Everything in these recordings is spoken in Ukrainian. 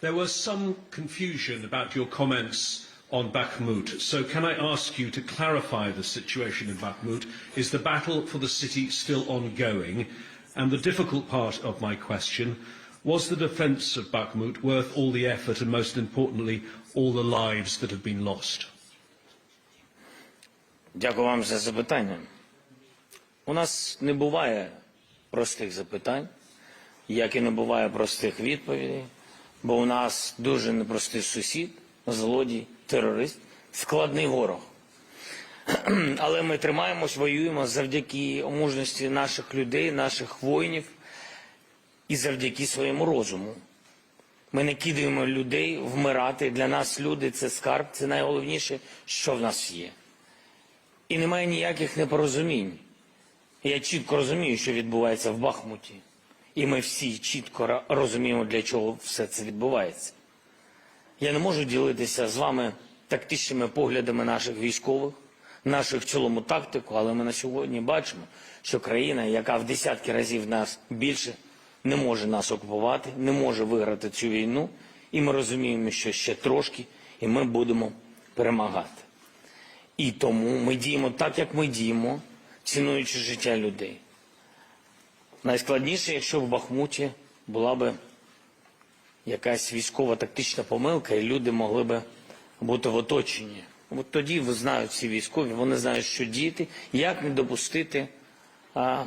There was some confusion about your comments on Bakhmut. So can I ask you to clarify the situation in Bakhmut? Is the battle for the city still ongoing? And the difficult part of my question, was the defence of Bakhmut worth all the effort and most importantly, all the lives that have been lost? Дякую вам за запитання. У нас не буває простих запитань, як і не буває простих відповідей, Бо у нас дуже непростий сусід, злодій, терорист, складний ворог. Але ми тримаємось, воюємо завдяки мужності наших людей, наших воїнів і завдяки своєму розуму. Ми не кидаємо людей вмирати. Для нас люди це скарб, це найголовніше, що в нас є. І немає ніяких непорозумінь. Я чітко розумію, що відбувається в Бахмуті. І ми всі чітко розуміємо, для чого все це відбувається. Я не можу ділитися з вами тактичними поглядами наших військових, наших в цілому тактику, але ми на сьогодні бачимо, що країна, яка в десятки разів нас більше, не може нас окупувати, не може виграти цю війну. І ми розуміємо, що ще трошки, і ми будемо перемагати. І тому ми діємо так, як ми діємо, цінуючи життя людей. Найскладніше, якщо в Бахмуті була би якась військова тактична помилка, і люди могли би бути в оточенні. От тоді знають всі військові, вони знають, що діяти, як не допустити, а,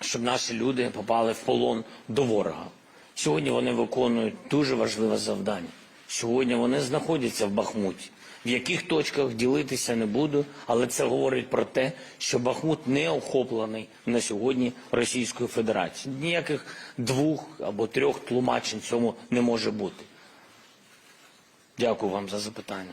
щоб наші люди попали в полон до ворога. Сьогодні вони виконують дуже важливе завдання. Сьогодні вони знаходяться в Бахмуті. В яких точках ділитися не буду, але це говорить про те, що Бахмут не охоплений на сьогодні Російською Федерацією. Ніяких двох або трьох тлумачень цьому не може бути. Дякую вам за запитання.